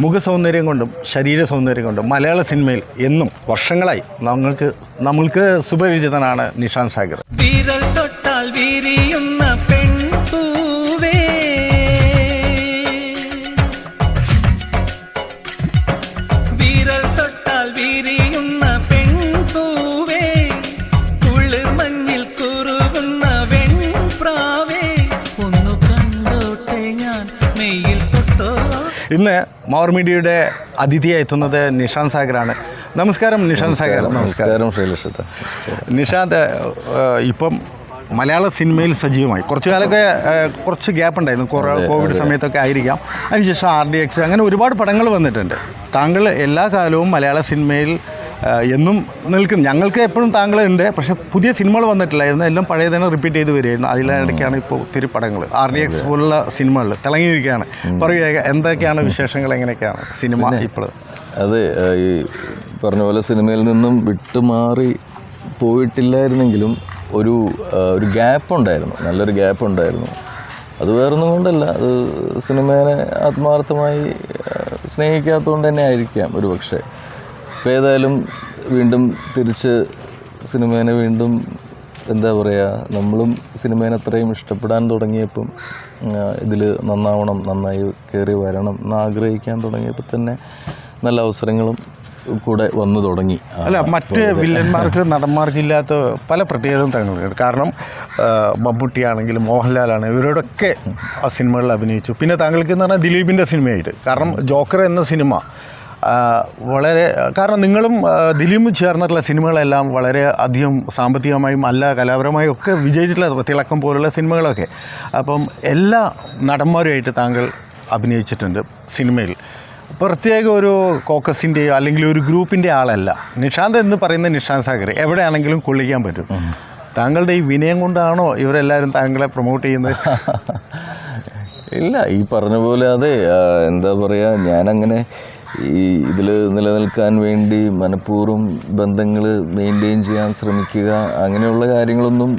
മുഖ സൗന്ദര്യം കൊണ്ടും ശരീര സൗന്ദര്യം കൊണ്ടും മലയാള സിനിമയിൽ എന്നും വർഷങ്ങളായി നമ്മൾക്ക് നമ്മൾക്ക് സുപരിചിതനാണ് നിഷാന്ത് സാഗർ. തൊട്ടാൽ വിരിയുന്ന ഇന്ന് മൗർ മീഡിയയുടെ അതിഥിയായി എത്തുന്നത് നിഷാന്ത് സാഗറാണ്. നമസ്കാരം നിഷാന്ത് സാഗർ. നമസ്കാരം. ശ്രീലക്ഷ്യത്തെ നിഷാന്ത് ഇപ്പം മലയാള സിനിമയിൽ സജീവമായി. കുറച്ച് കാലമൊക്കെ കുറച്ച് ഗ്യാപ്പ് ഉണ്ടായിരുന്നു. കൊറോ കോവിഡ് സമയത്തൊക്കെ ആയിരിക്കാം. അതിനുശേഷം ആർ ഡി എക്സ് അങ്ങനെ ഒരുപാട് പടങ്ങൾ വന്നിട്ടുണ്ട്. താങ്കൾ എല്ലാ കാലവും മലയാള സിനിമയിൽ എന്നും നിൽക്കും ഞങ്ങൾക്ക് എപ്പോഴും താങ്കളെ ഉണ്ട് പക്ഷെ പുതിയ സിനിമകൾ വന്നിട്ടില്ലായിരുന്നു എല്ലാം പഴയ തന്നെ റിപ്പീറ്റ് ചെയ്ത് വരികയായിരുന്നു. അതിലിടയ്ക്കാണ് ഇപ്പോൾ ഒത്തിരി പടങ്ങൾ. ആർ ഡി എക്സ് പോലുള്ള സിനിമകൾ തിളങ്ങിയിരിക്കുകയാണ്. പറയുക എന്തൊക്കെയാണ് വിശേഷങ്ങൾ? എങ്ങനെയൊക്കെയാണ് സിനിമ ഇപ്പോൾ അതെ ഈ പറഞ്ഞ പോലെ സിനിമയിൽ നിന്നും വിട്ടുമാറി പോയിട്ടില്ലായിരുന്നെങ്കിലും ഒരു ഒരു ഗ്യാപ്പ് ഉണ്ടായിരുന്നു. നല്ലൊരു ഗ്യാപ്പ് ഉണ്ടായിരുന്നു. അത് വേറൊന്നും കൊണ്ടല്ല. അത് സിനിമേനെ ആത്മാർത്ഥമായി സ്നേഹിക്കാത്തതുകൊണ്ട് തന്നെ ആയിരിക്കാം ഒരു പക്ഷേ അപ്പോൾ ഏതായാലും വീണ്ടും തിരിച്ച് സിനിമേനെ വീണ്ടും എന്താ പറയുക നമ്മളും സിനിമേനെ അത്രയും ഇഷ്ടപ്പെടാൻ തുടങ്ങിയപ്പം ഇതിൽ നന്നാവണം നന്നായി കയറി വരണം എന്ന് ആഗ്രഹിക്കാൻ തുടങ്ങിയപ്പോൾ തന്നെ നല്ല അവസരങ്ങളും കൂടെ വന്നു തുടങ്ങി. അല്ല മറ്റ് വില്ലന്മാർക്ക് നടന്മാർക്കില്ലാത്ത പല പ്രത്യേകതയും തങ്ങളുണ്ട് കാരണം മമ്മൂട്ടിയാണെങ്കിലും മോഹൻലാലാണ് ഇവരോടൊക്കെ ആ സിനിമകളിൽ അഭിനയിച്ചു. പിന്നെ താങ്കൾക്ക് എന്ന് പറഞ്ഞാൽ ദിലീപിന്റെ സിനിമയായിട്ട്. കാരണം ജോക്കർ എന്ന സിനിമ വളരെ കാരണം നിങ്ങളും ദിലീപും ചേർന്നിട്ടുള്ള സിനിമകളെല്ലാം വളരെ അധികം സാമ്പത്തികമായും അല്ല കലാപരമായും ഒക്കെ വിജയിച്ചിട്ടുള്ള തിളക്കം പോലുള്ള സിനിമകളൊക്കെ. അപ്പം എല്ലാ നടന്മാരുമായിട്ട് താങ്കൾ അഭിനയിച്ചിട്ടുണ്ട് സിനിമയിൽ. പ്രത്യേക ഒരു കോക്കസിന്റെയോ അല്ലെങ്കിൽ ഒരു ഗ്രൂപ്പിന്റെ ആളല്ല. നിഷാന്ത് എന്ന് പറയുന്ന നിഷാന്ത് സാഗർ എവിടെയാണെങ്കിലും കൊള്ളിക്കാൻ പറ്റും. താങ്കളുടെ ഈ വിനയം കൊണ്ടാണോ ഇവരെല്ലാവരും താങ്കളെ പ്രൊമോട്ട് ചെയ്യുന്നത്? ഇല്ല ഈ പറഞ്ഞ പോലെ അതെ എന്താ പറയുക ഞാനങ്ങനെ ഈ ഇതിൽ നിലനിൽക്കാൻ വേണ്ടി മനഃപൂർവം ബന്ധങ്ങൾ മെയിന്റെയിൻ ചെയ്യാൻ ശ്രമിക്കുക അങ്ങനെയുള്ള കാര്യങ്ങളൊന്നും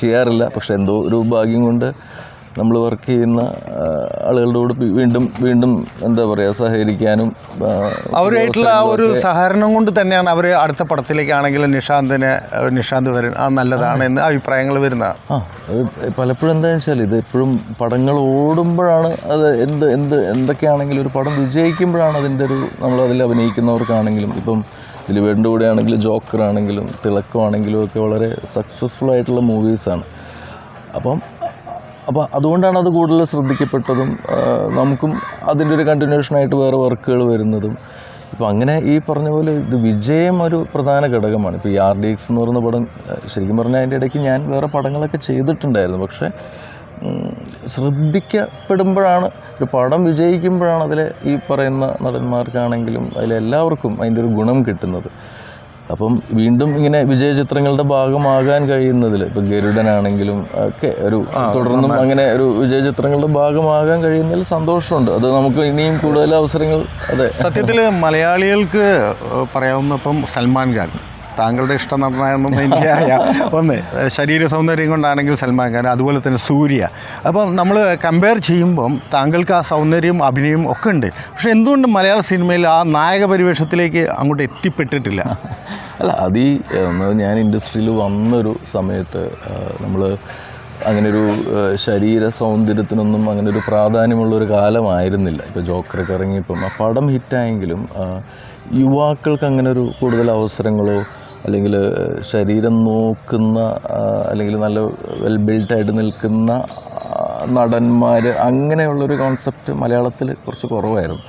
ചെയ്യാറില്ല. പക്ഷെ എന്തോ ഒരു ഭാഗ്യം കൊണ്ട് നമ്മൾ വർക്ക് ചെയ്യുന്ന ആളുകളോട് കൂടെ വീണ്ടും വീണ്ടും എന്താ പറയുക സഹകരിക്കാനും അവരുമായിട്ടുള്ള ആ ഒരു സഹകരണം കൊണ്ട് തന്നെയാണ് അവർ അടുത്ത പടത്തിലേക്കാണെങ്കിലും നിഷാന്തിന് നിഷാന്ത് വരും. ആ നല്ലതാണ് എന്ന് അഭിപ്രായങ്ങൾ വരുന്ന. ആ പലപ്പോഴും എന്താണെന്ന് വെച്ചാൽ ഇത് എപ്പോഴും പടങ്ങൾ ഓടുമ്പോഴാണ് അത് എന്ത് എന്ത് എന്തൊക്കെയാണെങ്കിലും ഒരു പടം വിജയിക്കുമ്പോഴാണ് അതിന്റെ ഒരു നമ്മൾ അതിൽ അഭിനയിക്കുന്നവർക്കാണെങ്കിലും ഇപ്പം ദിലീപേടിന്റെ കൂടെ ആണെങ്കിലും ജോക്കറാണെങ്കിലും തിളക്കമാണെങ്കിലും ഒക്കെ വളരെ സക്സസ്ഫുൾ ആയിട്ടുള്ള മൂവീസാണ് അപ്പം അപ്പോൾ അതുകൊണ്ടാണ് അത് കൂടുതൽ ശ്രദ്ധിക്കപ്പെട്ടതും നമുക്കും അതിന്റെ ഒരു കണ്ടിന്യൂഷനായിട്ട് വേറെ വർക്കുകൾ വരുന്നതും. ഇപ്പോൾ അങ്ങനെ ഈ പറഞ്ഞ പോലെ ഇത് വിജയം ഒരു പ്രധാന ഘടകമാണ്. ഇപ്പോൾ ഈ ആർ ഡി എക്സ് എന്ന് പറയുന്ന പടം ശരിക്കും പറഞ്ഞാൽ അതിന്റെ ഇടയ്ക്ക് ഞാൻ വേറെ പടങ്ങളൊക്കെ ചെയ്തിട്ടുണ്ടായിരുന്നു. പക്ഷേ ശ്രദ്ധിക്കപ്പെടുമ്പോഴാണ് ഒരു പടം വിജയിക്കുമ്പോഴാണ് അതിലെ ഈ പറയുന്ന നടന്മാർക്കാണെങ്കിലും അതിലെല്ലാവർക്കും അതിന്റെ ഒരു ഗുണം കിട്ടുന്നത്. അപ്പം വീണ്ടും ഇങ്ങനെ വിജയ ചിത്രങ്ങളുടെ ഭാഗമാകാൻ കഴിയുന്നതിൽ ഇപ്പം ഗരുഡനാണെങ്കിലും ഒക്കെ ഒരു തുടർന്നും അങ്ങനെ ഒരു വിജയ ചിത്രങ്ങളുടെ ഭാഗമാകാൻ കഴിയുന്നതിൽ സന്തോഷമുണ്ട്. അത് നമുക്ക് ഇനിയും കൂടുതൽ അവസരങ്ങൾ അതെ. സത്യത്തിൽ മലയാളികൾക്ക് പറയാവുന്ന ഇപ്പം സൽമാൻ ഖാൻ. താങ്കളുടെ ഇഷ്ടം നടനാണെന്ന് എനിക്ക് അറിയാം ഒന്ന് ശരീര സൗന്ദര്യം കൊണ്ടാണെങ്കിൽ സൽമാൻ ഖാൻ അതുപോലെ തന്നെ സൂര്യ. അപ്പം നമ്മൾ കമ്പയർ ചെയ്യുമ്പം താങ്കൾക്ക് ആ സൗന്ദര്യം അഭിനയം ഒക്കെ ഉണ്ട്. പക്ഷേ എന്തുകൊണ്ട് മലയാള സിനിമയിൽ ആ നായക പരിവേഷത്തിലേക്ക് അങ്ങോട്ട് എത്തിപ്പെട്ടിട്ടില്ല? അല്ല അത് ഈ ഞാൻ ഇൻഡസ്ട്രിയിൽ വന്നൊരു സമയത്ത് നമ്മൾ അങ്ങനൊരു ശരീര സൗന്ദര്യത്തിനൊന്നും അങ്ങനെ ഒരു പ്രാധാന്യമുള്ള ഒരു കാലമായിരുന്നില്ല. ഇപ്പോൾ ജോക്കറൊക്കെ ഇറങ്ങിയപ്പം ആ പടം ഹിറ്റായെങ്കിലും യുവാക്കൾക്ക് അങ്ങനെ ഒരു കൂടുതൽ അവസരങ്ങളോ അല്ലെങ്കിൽ ശരീരം നോക്കുന്ന അല്ലെങ്കിൽ നല്ല വെൽ ബിൽഡായിട്ട് നിൽക്കുന്ന നടന്മാർ അങ്ങനെയുള്ളൊരു കോൺസെപ്റ്റ് മലയാളത്തിൽ കുറച്ച് കുറവായിരുന്നു.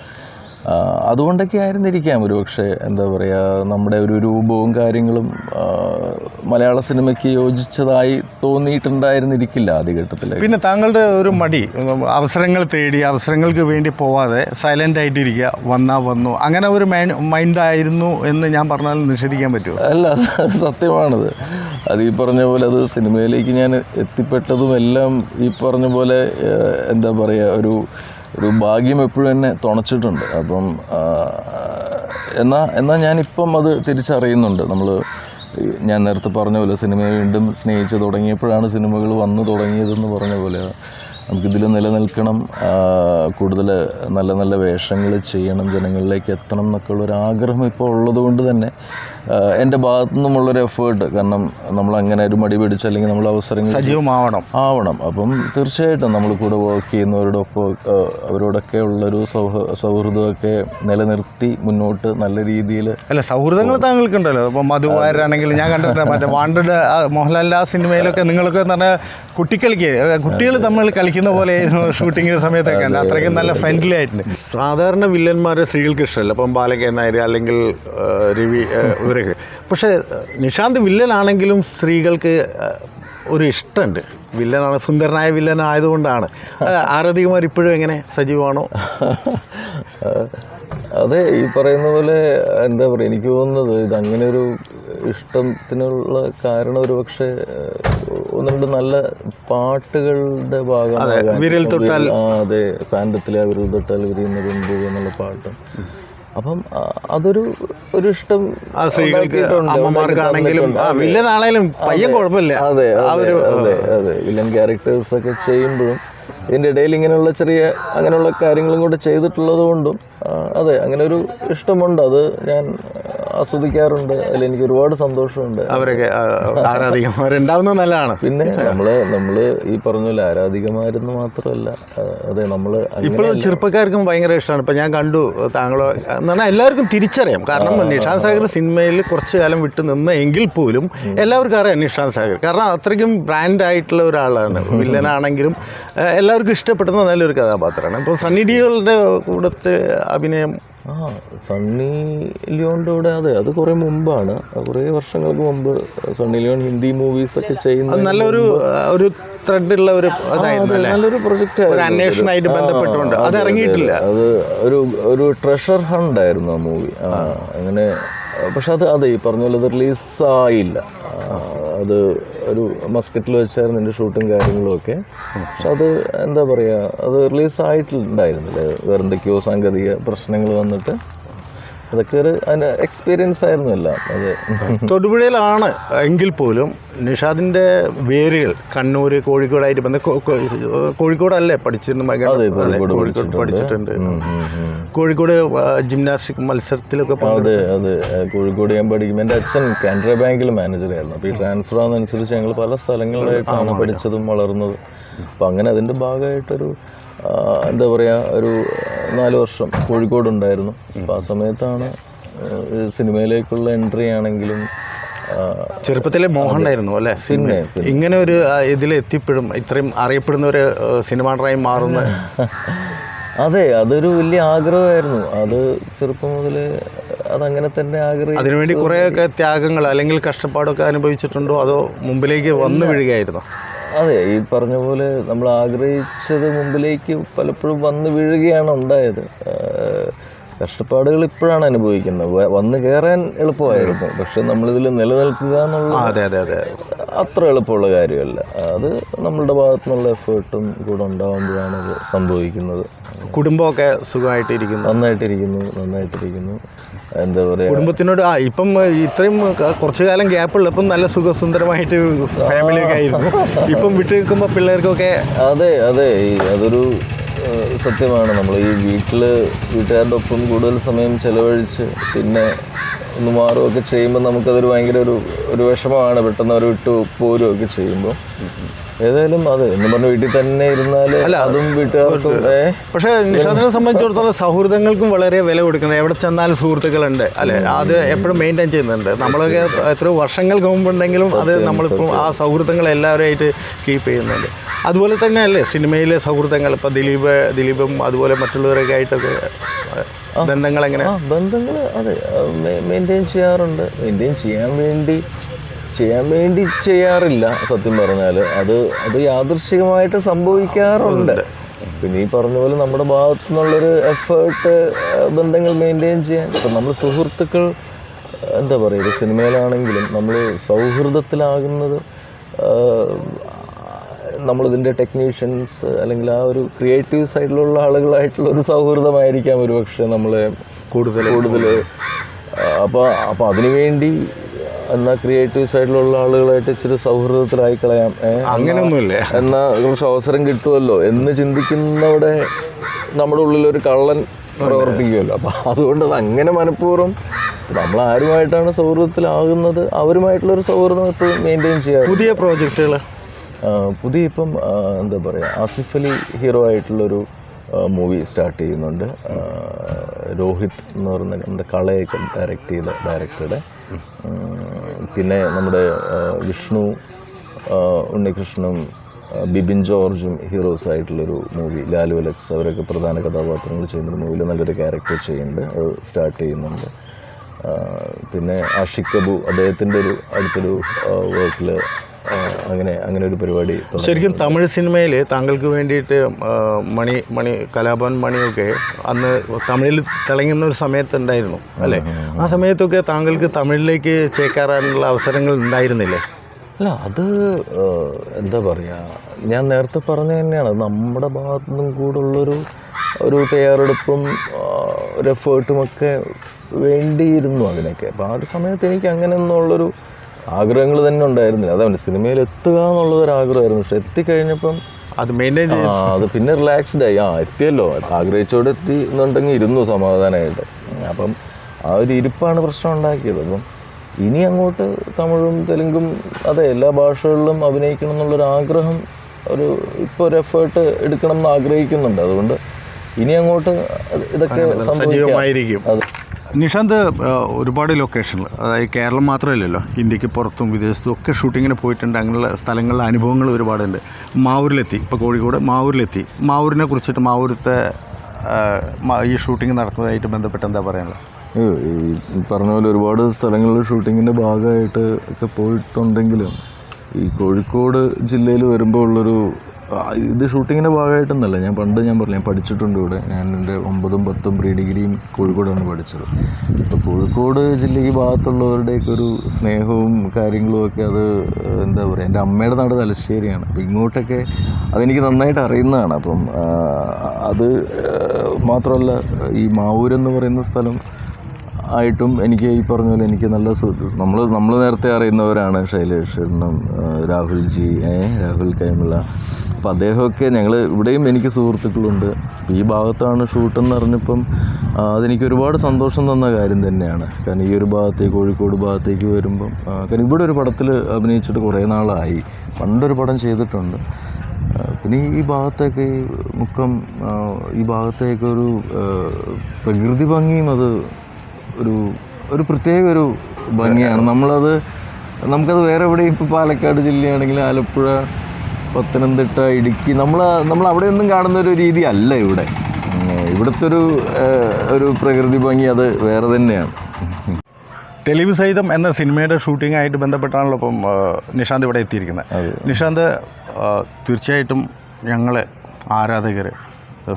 അതുകൊണ്ടൊക്കെ ആയിരുന്നിരിക്കാം. ഒരു പക്ഷേ എന്താ പറയുക നമ്മുടെ ഒരു രൂപവും കാര്യങ്ങളും മലയാള സിനിമയ്ക്ക് യോജിച്ചതായി തോന്നിയിട്ടുണ്ടായിരുന്നിരിക്കില്ല ആദ്യഘട്ടത്തിൽ പിന്നെ താങ്കളുടെ ഒരു മടി അവസരങ്ങൾ തേടി അവസരങ്ങൾക്ക് വേണ്ടി പോവാതെ സൈലന്റ് ആയിട്ടിരിക്കുക വന്നാ വന്നു അങ്ങനെ ഒരു മൈൻഡായിരുന്നു എന്ന് ഞാൻ പറഞ്ഞാൽ നിഷേധിക്കാൻ പറ്റുമോ? അല്ല സത്യമാണത്. അത് ഈ പറഞ്ഞ പോലെ അത് സിനിമയിലേക്ക് ഞാൻ എത്തിപ്പെട്ടതും എല്ലാം ഈ പറഞ്ഞ പോലെ എന്താ പറയുക ഒരു ഒരു ഭാഗ്യം എപ്പോഴും എന്നെ തുണച്ചിട്ടുണ്ട്. അപ്പം എന്നാൽ എന്നാൽ ഞാനിപ്പം അത് തിരിച്ചറിയുന്നുണ്ട്. നമ്മൾ ഞാൻ നേരത്തെ പറഞ്ഞ പോലെ സിനിമയെ വീണ്ടും സ്നേഹിച്ച് തുടങ്ങിയപ്പോഴാണ് സിനിമകൾ വന്നു തുടങ്ങിയതെന്ന് പറഞ്ഞ പോലെ നമുക്കിതിൽ നിലനിൽക്കണം. കൂടുതൽ നല്ല നല്ല വേഷങ്ങൾ ചെയ്യണം ജനങ്ങളിലേക്ക് എത്തണം എന്നൊക്കെ ഉള്ളൊരാഗ്രഹം ഇപ്പോൾ ഉള്ളതുകൊണ്ട് തന്നെ എന്റെ ഭാഗത്തു നിന്നുമുള്ളൊരു എഫേർട്ട് കാരണം നമ്മൾ അങ്ങനെ ഒരു മടി പിടിച്ച് അല്ലെങ്കിൽ നമ്മൾ അവസരങ്ങൾ സജീവമാവണം. ആവണം. അപ്പം തീർച്ചയായിട്ടും നമ്മൾ കൂടെ വർക്ക് ചെയ്യുന്നവരോടൊപ്പം അവരോടൊക്കെ ഉള്ളൊരു സൗഹ സൗഹൃദമൊക്കെ നിലനിർത്തി മുന്നോട്ട് നല്ല രീതിയിൽ അല്ല സൗഹൃദങ്ങൾ താങ്കൾക്കുണ്ടല്ലോ. ഇപ്പം മധുവാരാണെങ്കിൽ ഞാൻ കണ്ടിട്ടുണ്ട്. മറ്റേ വാണ്ടഡ് മോഹൻലാലിന്റെ ആ സിനിമയിലൊക്കെ നിങ്ങൾക്ക് എന്ന് പറഞ്ഞാൽ കുട്ടിക്കളിക്ക് കുട്ടികൾ തമ്മിൽ കളിക്കുന്ന പോലെ ഷൂട്ടിങ്ങിന്റെ സമയത്തൊക്കെ. ഉണ്ട് അത്രയ്ക്കും നല്ല ഫ്രണ്ട്ലി ആയിട്ടുണ്ട്. സാധാരണ വില്ലന്മാരെ സ്ത്രീകൾക്ക് ഇഷ്ടമല്ല. അപ്പം ബാലകേന്ദ്ര അല്ലെങ്കിൽ രവി ആ, ഇവരൊക്കെ പക്ഷേ നിഷാന്ത് വില്ലനാണെങ്കിലും സ്ത്രീകൾക്ക് ഒരു ഇഷ്ടമുണ്ട്. വില്ലനാണ് സുന്ദരനായ വില്ലനായതുകൊണ്ടാണ്. ആരാധികമാർ ഇപ്പോഴും എങ്ങനെ സജീവമാണോ? അതെ ഈ പറയുന്ന പോലെ എന്താ പറയുക എനിക്ക് തോന്നുന്നത് ഇതങ്ങനെ ഒരു ഇഷ്ടത്തിനുള്ള കാരണം ഒരു പക്ഷേ ഒന്ന് രണ്ട് നല്ല പാട്ടുകളുടെ ഭാഗം വിരൽ തൊട്ടാൽ അതെ ഫാൻഡത്തിലെ വിരൽ തൊട്ടാൽ വിരിയുന്ന കൊമ്പ് എന്നുള്ള പാട്ട്. അപ്പം അതൊരു ഒരു ഇഷ്ടം അമ്മമാർക്കാണെങ്കിലും. പയ്യൻ കുഴപ്പമില്ല. അതെ ആ അതെ അതെ അതെ. വില്ലൻ ക്യാരക്ടേഴ്സ് ഒക്കെ ചെയ്യുമ്പോഴും ഇതിന്റെ ഇടയിൽ ഇങ്ങനെയുള്ള ചെറിയ അങ്ങനെയുള്ള കാര്യങ്ങളും കൂടെ ചെയ്തിട്ടുള്ളത് കൊണ്ടും അതെ അങ്ങനെ ഒരു ഇഷ്ടമുണ്ട്. അത് ഞാൻ ആസ്വദിക്കാറുണ്ട്. അതിൽ എനിക്ക് ഒരുപാട് സന്തോഷമുണ്ട്. അവരൊക്കെ ആരാധികമാരുണ്ടാവുന്നത് നല്ലതാണ്. പിന്നെ നമ്മൾ നമ്മൾ ഈ പറഞ്ഞ പോലെ ആരാധികമാരെന്ന് മാത്രമല്ല അതെ നമ്മൾ ഇപ്പോഴും ചെറുപ്പക്കാർക്കും ഭയങ്കര ഇഷ്ടമാണ്. ഇപ്പം ഞാൻ കണ്ടു താങ്കൾ എന്ന് പറഞ്ഞാൽ എല്ലാവർക്കും തിരിച്ചറിയാം. കാരണം നിഷാന്ത് സാഗർ സിനിമയിൽ കുറച്ച് കാലം വിട്ടു നിന്ന് എങ്കിൽ പോലും എല്ലാവർക്കും അറിയാം നിഷാന്ത് സാഗർ. കാരണം അത്രയ്ക്കും ബ്രാൻഡ് ആയിട്ടുള്ള ഒരാളാണ്. വില്ലനാണെങ്കിലും എല്ലാവർക്കും ഇഷ്ടപ്പെടുന്ന നല്ലൊരു കഥാപാത്രമാണ്. ഇപ്പോൾ സണ്ണി ഡികളുടെ കൂടത്തെ അഭിനയം ആ സണ്ണി ലിയോണിന്റെ കൂടെ അതെ അത് കുറേ മുമ്പാണ്. കുറേ വർഷങ്ങൾക്ക് മുമ്പ് സണ്ണി ലിയോൺ ഹിന്ദി മൂവീസ് ഒക്കെ ചെയ്യുന്ന നല്ലൊരു ഒരു ത്രെഡ് ഉള്ള ഒരു നല്ലൊരു പ്രൊജക്റ്റ് ഒരു അന്വേഷണമായിട്ട് ബന്ധപ്പെട്ടുകൊണ്ട്. അത് ഇറങ്ങിയിട്ടില്ല. അത് ഒരു ഒരു ട്രഷർ ഹണ്ട് ആയിരുന്നു ആ മൂവി ആ. അങ്ങനെ പക്ഷെ അത് അതെ ഈ പറഞ്ഞ പോലെ അത് റിലീസായില്ല. അത് ഒരു മസ്കറ്റിൽ വെച്ചായിരുന്നു എന്റെ ഷൂട്ടും കാര്യങ്ങളുമൊക്കെ പക്ഷെ അത് എന്താ പറയുക അത് റിലീസായിട്ടുണ്ടായിരുന്നില്ല. വേറെ എന്തൊക്കെയോ സാങ്കേതിക പ്രശ്നങ്ങൾ വന്നിട്ട് അതൊക്കെ ഒരു അതിന്റെ എക്സ്പീരിയൻസ് ആയിരുന്നു എല്ലാം. അത് തൊടുപുഴയിലാണ് എങ്കിൽ പോലും നിഷാദിന്റെ വേരുകൾ കണ്ണൂർ കോഴിക്കോടായിട്ട് ബന്ധം കോഴിക്കോടല്ലേ പഠിച്ചിരുന്നു കോഴിക്കോട് പഠിച്ചിട്ടുണ്ട്. കോഴിക്കോട് ജിംനാസ്റ്റിക് മത്സരത്തിലൊക്കെ അതെ അതെ. കോഴിക്കോട് ഞാൻ പഠിക്കും എന്റെ അച്ഛൻ കാനറ ബാങ്കിൽ മാനേജറായിരുന്നു അപ്പോൾ ഈ ട്രാൻസ്ഫർ ആവുന്നതനുസരിച്ച് ഞങ്ങൾ പല സ്ഥലങ്ങളിലായിട്ടാണ് പഠിച്ചതും വളർന്നതും. അപ്പം അങ്ങനെ അതിന്റെ ഭാഗമായിട്ടൊരു എന്താ പറയുക ഒരു നാല് വർഷം കോഴിക്കോട് ഉണ്ടായിരുന്നു. അപ്പോൾ ആ സമയത്താണ് സിനിമയിലേക്കുള്ള എൻട്രി ആണെങ്കിലും ചെറുപ്പത്തിലെ മോഹൻ ഉണ്ടായിരുന്നു അല്ലേ പിന്നെ ഇങ്ങനെ ഒരു ഇതിൽ എത്തിപ്പെടും ഇത്രയും അറിയപ്പെടുന്ന ഒരു സിനിമാ ഡ്രൈവ് മാറുന്ന അതെ അതൊരു വലിയ ആഗ്രഹമായിരുന്നു. അത് ചെറുപ്പം മുതൽ അതങ്ങനെ തന്നെ ആഗ്രഹം അതിനുവേണ്ടി കുറേയൊക്കെ ത്യാഗങ്ങൾ അല്ലെങ്കിൽ കഷ്ടപ്പാടൊക്കെ അനുഭവിച്ചിട്ടുണ്ടോ? അതോ മുമ്പിലേക്ക് വന്നു വീഴുകയായിരുന്നു? അതെ ഈ പറഞ്ഞ പോലെ നമ്മൾ ആഗ്രഹിച്ചത് മുമ്പിലേക്ക് പലപ്പോഴും വന്നു വീഴുകയാണ് ഉണ്ടായത്. കഷ്ടപ്പാടുകൾ ഇപ്പോഴാണ് അനുഭവിക്കുന്നത്. വന്ന് കയറാൻ എളുപ്പമായിരുന്നു. പക്ഷെ നമ്മളിതിൽ നിലനിൽക്കുക എന്നുള്ള അതെ അതെ അതെ. അത്ര എളുപ്പമുള്ള കാര്യമല്ല. അത് നമ്മളുടെ ഭാഗത്തു നിന്നുള്ള എഫേർട്ടും കൂടെ ഉണ്ടാകുമ്പോഴാണ് അത് സംഭവിക്കുന്നത്. കുടുംബമൊക്കെ സുഖമായിട്ടിരിക്കുന്നു. നന്നായിട്ടിരിക്കുന്നു നന്നായിട്ടിരിക്കുന്നു. എന്താ പറയുക കുടുംബത്തിനോട് ആ ഇപ്പം ഇത്രയും കുറച്ചു കാലം ഗ്യാപ്പുള്ളപ്പം നല്ല സുഖസുന്ദരമായിട്ട് ഫാമിലിയൊക്കെ ആയിരുന്നു. ഇപ്പം വിട്ടു നിൽക്കുമ്പോൾ പിള്ളേർക്കൊക്കെ അതെ അതെ. അതൊരു സത്യമാണ്. നമ്മൾ ഈ വീട്ടിൽ വീട്ടുകാരുടെ ഒപ്പം കൂടുതൽ സമയം ചിലവഴിച്ച് പിന്നെ ഒന്ന് മാറുകയൊക്കെ ചെയ്യുമ്പോൾ നമുക്കതൊരു ഭയങ്കര ഒരു ഒരു വിഷമമാണ്. പെട്ടെന്ന് അവർ വിട്ടു പോരുകയൊക്കെ ചെയ്യുമ്പോൾ ഏതായാലും അത് എന്ന് പറഞ്ഞ വീട്ടിൽ തന്നെ ഇരുന്നാൽ അതും വീട്ടുകാർക്കും പക്ഷെ നിഷാദിനെ സംബന്ധിച്ചിടത്തോളം സൗഹൃദങ്ങൾക്കും വളരെ വില കൊടുക്കുന്നത്. എവിടെ ചെന്നാലും സുഹൃത്തുക്കളുണ്ട് അല്ലെ? അത് എപ്പോഴും മെയിന്റെയിൻ ചെയ്യുന്നുണ്ട്. നമ്മളൊക്കെ എത്ര വർഷങ്ങൾക്ക് മുമ്പുണ്ടെങ്കിലും അത് നമ്മളിപ്പോൾ ആ സൗഹൃദങ്ങൾ എല്ലാവരുമായിട്ട് കീപ്പ് ചെയ്യുന്നുണ്ട്. അതുപോലെ തന്നെ അല്ലേ സിനിമയിലെ സൗഹൃദങ്ങൾ ഇപ്പോൾ ദിലീപ് ദിലീപും അതുപോലെ മറ്റുള്ളവരൊക്കെ ആയിട്ടൊക്കെ ബന്ധങ്ങൾ എങ്ങനെ ബന്ധങ്ങൾ അതെ മെയിന്റെയിൻ ചെയ്യാറുണ്ട്. മെയിന്റെയിൻ ചെയ്യാൻ വേണ്ടി ചെയ്യാൻ വേണ്ടി ചെയ്യാറില്ല സത്യം പറഞ്ഞാൽ അത് അത് യാദൃശികമായിട്ട് സംഭവിക്കാറുണ്ട്. പിന്നെ ഈ പറഞ്ഞ പോലെ നമ്മുടെ ഭാഗത്തു നിന്നുള്ളൊരു എഫേർട്ട് ബന്ധങ്ങൾ മെയിന്റെയിൻ ചെയ്യാൻ. ഇപ്പം നമ്മൾ സുഹൃത്തുക്കൾ എന്താ പറയുക സിനിമയിലാണെങ്കിലും നമ്മൾ സൗഹൃദത്തിലാകുന്നത് നമ്മളിതിന്റെ ടെക്നീഷ്യൻസ് അല്ലെങ്കിൽ ആ ഒരു ക്രിയേറ്റീവ് സൈഡിലുള്ള ആളുകളായിട്ടുള്ള ഒരു സൗഹൃദമായിരിക്കാം ഒരു പക്ഷേ നമ്മളെ കൂടുതൽ കൂടുതൽ അപ്പോൾ അപ്പോൾ അതിനുവേണ്ടി എന്നാൽ ക്രിയേറ്റീവ് സൈഡിലുള്ള ആളുകളായിട്ട് ഇച്ചിരി സൗഹൃദത്തിലായി കളയാം അങ്ങനെയൊന്നുമില്ല. എന്നാ കുറച്ച് അവസരം കിട്ടുമല്ലോ എന്ന് ചിന്തിക്കുന്നവിടെ നമ്മുടെ ഉള്ളിൽ ഒരു കള്ളൻ പ്രവർത്തിക്കുമല്ലോ. അപ്പം അതുകൊണ്ട് അത് അങ്ങനെ മനഃപൂർവം നമ്മൾ ആരുമായിട്ടാണ് സൗഹൃദത്തിലാകുന്നത്. അവരുമായിട്ടുള്ളൊരു സൗഹൃദം എപ്പോഴും മെയിന്റെയിൻ ചെയ്യാം. പുതിയ പ്രോജക്റ്റുകൾ പുതിയ ഇപ്പം എന്താ പറയുക ആസിഫ് അലി ഹീറോ ആയിട്ടുള്ളൊരു മൂവി സ്റ്റാർട്ട് ചെയ്യുന്നുണ്ട്. രോഹിത് എന്ന് പറയുന്ന നമ്മുടെ കളയൊക്കെ ഡയറക്റ്റ് ചെയ്ത ഡയറക്ടറുടെ പിന്നെ നമ്മുടെ വിഷ്ണു ഉണ്ണികൃഷ്ണനും ബിബിൻ ജോർജും ഹീറോസ് ആയിട്ടുള്ളൊരു മൂവി ലാലു അലക്സ് അവരൊക്കെ പ്രധാന കഥാപാത്രങ്ങൾ ചെയ്യുന്നൊരു മൂവിയിൽ നല്ലൊരു ക്യാരക്ടർ ചെയ്യുന്നുണ്ട്. അത് സ്റ്റാർട്ട് ചെയ്യുന്നുണ്ട്. പിന്നെ അഷിക് കബു അദ്ദേഹത്തിന്റെ ഒരു അടുത്തൊരു വർക്കിൽ അങ്ങനെ അങ്ങനെ ഒരു പരിപാടി ശരിക്കും തമിഴ് സിനിമയിൽ താങ്കൾക്ക് വേണ്ടിയിട്ട് മണി മണി കലാഭവൻ മണിയൊക്കെ അന്ന് തമിഴിൽ തിളങ്ങുന്ന ഒരു സമയത്തുണ്ടായിരുന്നു അല്ലേ? ആ സമയത്തൊക്കെ താങ്കൾക്ക് തമിഴിലേക്ക് ചേക്കാറാനുള്ള അവസരങ്ങൾ ഉണ്ടായിരുന്നില്ലേ? അല്ല അത് എന്താ പറയുക ഞാൻ നേരത്തെ പറഞ്ഞ തന്നെയാണ് നമ്മുടെ ഭാഗത്തു നിന്നും കൂടെ ഉള്ളൊരു ഒരു തയ്യാറെടുപ്പും ഒരു എഫേർട്ടുമൊക്കെ വേണ്ടിയിരുന്നു അതിനൊക്കെ. അപ്പോൾ ആ ഒരു സമയത്ത് എനിക്ക് അങ്ങനെ ഒന്നുള്ളൊരു ആഗ്രഹങ്ങൾ തന്നെ ഉണ്ടായിരുന്നില്ല. അതാണ് സിനിമയിൽ എത്തുക എന്നുള്ളതൊരു ആഗ്രഹമായിരുന്നു. പക്ഷെ എത്തിക്കഴിഞ്ഞപ്പം അത് മെയിന്റെയിൻ ആ അത് പിന്നെ റിലാക്സ്ഡ് ആയി. ആ എത്തിയല്ലോ. ആഗ്രഹിച്ചോടെ എത്തി എന്നുണ്ടെങ്കിൽ ഇരുന്നു സമാധാനമായിട്ട്. അപ്പം ആ ഒരു ഇരിപ്പാണ് പ്രശ്നം ഉണ്ടാക്കിയത്. അപ്പം ഇനി അങ്ങോട്ട് തമിഴും തെലുങ്കും അതെ എല്ലാ ഭാഷകളിലും അഭിനയിക്കണം എന്നുള്ളൊരു ആഗ്രഹം ഒരു ഇപ്പോൾ ഒരു എഫേർട്ട് എടുക്കണം എന്ന് ആഗ്രഹിക്കുന്നുണ്ട്. അതുകൊണ്ട് ഇനി അങ്ങോട്ട് ഇതൊക്കെ സംഭവിക്കാം. സജീവമായിരിക്കും. അത് നിഷാന്ത് ഒരുപാട് ലൊക്കേഷനിൽ അതായത് കേരളം മാത്രമല്ലല്ലോ ഇന്ത്യയ്ക്ക് പുറത്തും വിദേശത്തും ഒക്കെ ഷൂട്ടിങ്ങിന് പോയിട്ടുണ്ട്. അങ്ങനെയുള്ള സ്ഥലങ്ങളിലെ അനുഭവങ്ങൾ ഒരുപാടുണ്ട്. മാവൂരിലെത്തി ഇപ്പോൾ കോഴിക്കോട് മാവൂരിലെത്തി. മാവൂരിനെ കുറിച്ചിട്ട് മാവൂരത്തെ ഈ ഷൂട്ടിംഗ് നടക്കുന്നതായിട്ട് ബന്ധപ്പെട്ട് എന്താ പറയാനുള്ളത്? പറഞ്ഞ പോലെ ഒരുപാട് സ്ഥലങ്ങളിൽ ഷൂട്ടിങ്ങിന്റെ ഭാഗമായിട്ട് ഒക്കെ പോയിട്ടുണ്ടെങ്കിലും ഈ കോഴിക്കോട് ജില്ലയിൽ വരുമ്പോൾ ഉള്ളൊരു ഇത് ഷൂട്ടിങ്ങിന്റെ ഭാഗമായിട്ടൊന്നുമല്ല ഞാൻ പണ്ട് ഞാൻ പറഞ്ഞു ഞാൻ പഠിച്ചിട്ടുണ്ട് ഇവിടെ. ഞാൻ എന്റെ ഒമ്പതും പത്തും പ്രീ ഡിഗ്രിയും കോഴിക്കോടാണ് പഠിച്ചത്. അപ്പോൾ കോഴിക്കോട് ജില്ലയ്ക്ക് ഭാഗത്തുള്ളവരുടെയൊക്കെ ഒരു സ്നേഹവും കാര്യങ്ങളും ഒക്കെ അത് എന്താ പറയുക എന്റെ അമ്മയുടെ നാട് തലശ്ശേരിയാണ്. അപ്പോൾ ഇങ്ങോട്ടൊക്കെ അതെനിക്ക് നന്നായിട്ട് അറിയുന്നതാണ്. അപ്പം അത് മാത്രമല്ല ഈ മാവൂരെന്ന് പറയുന്ന സ്ഥലം ആയിട്ടും എനിക്ക് ഈ പറഞ്ഞ പോലെ എനിക്ക് നല്ല നമ്മൾ നമ്മൾ നേരത്തെ അറിയുന്നവരാണ് ശൈലേഷ് രാഹുൽ ജി ഏ, രാഹുൽ കൈമുള്ള. അപ്പോൾ അദ്ദേഹമൊക്കെ ഞങ്ങൾ ഇവിടെയും എനിക്ക് സുഹൃത്തുക്കളുണ്ട്. ഈ ഭാഗത്താണ് ഷൂട്ടെന്ന് അറിഞ്ഞപ്പം അതെനിക്ക് ഒരുപാട് സന്തോഷം തന്ന കാര്യം തന്നെയാണ്. കാരണം ഈ ഒരു ഭാഗത്തേക്ക് കോഴിക്കോട് ഭാഗത്തേക്ക് വരുമ്പം കാരണം ഇവിടെ ഒരു പടത്തിൽ അഭിനയിച്ചിട്ട് കുറേ നാളായി. പണ്ടൊരു പടം ചെയ്തിട്ടുണ്ട്. പിന്നെ ഈ ഭാഗത്തേക്ക് മുക്കം ഈ ഭാഗത്തേക്കൊരു പ്രകൃതി ഭംഗിയും അത് ഒരു ഒരു പ്രത്യേക ഒരു ഭംഗിയാണ്. നമ്മളത് നമുക്കത് വേറെ എവിടെയും ഇപ്പോൾ പാലക്കാട് ജില്ലയാണെങ്കിലും ആലപ്പുഴ പത്തനംതിട്ട ഇടുക്കി നമ്മൾ നമ്മൾ അവിടെയൊന്നും കാണുന്ന ഒരു രീതി അല്ല ഇവിടെ ഇവിടുത്തെ ഒരു ഒരു പ്രകൃതി ഭംഗി അത് വേറെ തന്നെയാണ്. തെളിവ് സഹിതം എന്ന സിനിമയുടെ ഷൂട്ടിങ്ങായിട്ട് ബന്ധപ്പെട്ടാണല്ലോ ഇപ്പം നിഷാന്ത് ഇവിടെ എത്തിയിരിക്കുന്നത്. നിഷാന്ത് തീർച്ചയായിട്ടും ഞങ്ങൾ ആരാധകർ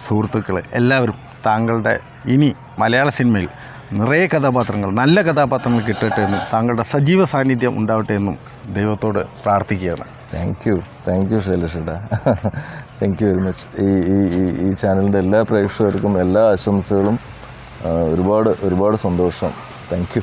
സുഹൃത്തുക്കൾ എല്ലാവരും താങ്കളുടെ ഇനി മലയാള സിനിമയിൽ നിറയെ കഥാപാത്രങ്ങൾ നല്ല കഥാപാത്രങ്ങൾ കിട്ടട്ടെ എന്നും താങ്കളുടെ സജീവ സാന്നിധ്യം ഉണ്ടാവട്ടെ എന്നും ദൈവത്തോട് പ്രാർത്ഥിക്കുകയാണ്. താങ്ക് യു താങ്ക് യു ശൈലഷേട്ടാ. താങ്ക് യു വെരി മച്ച് ഈ ഈ ഈ- ചാനലിന്റെ എല്ലാ പ്രേക്ഷകർക്കും എല്ലാ ആശംസകളും. ഒരുപാട് ഒരുപാട് സന്തോഷം. Thank you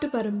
பாட்டு பரம்பு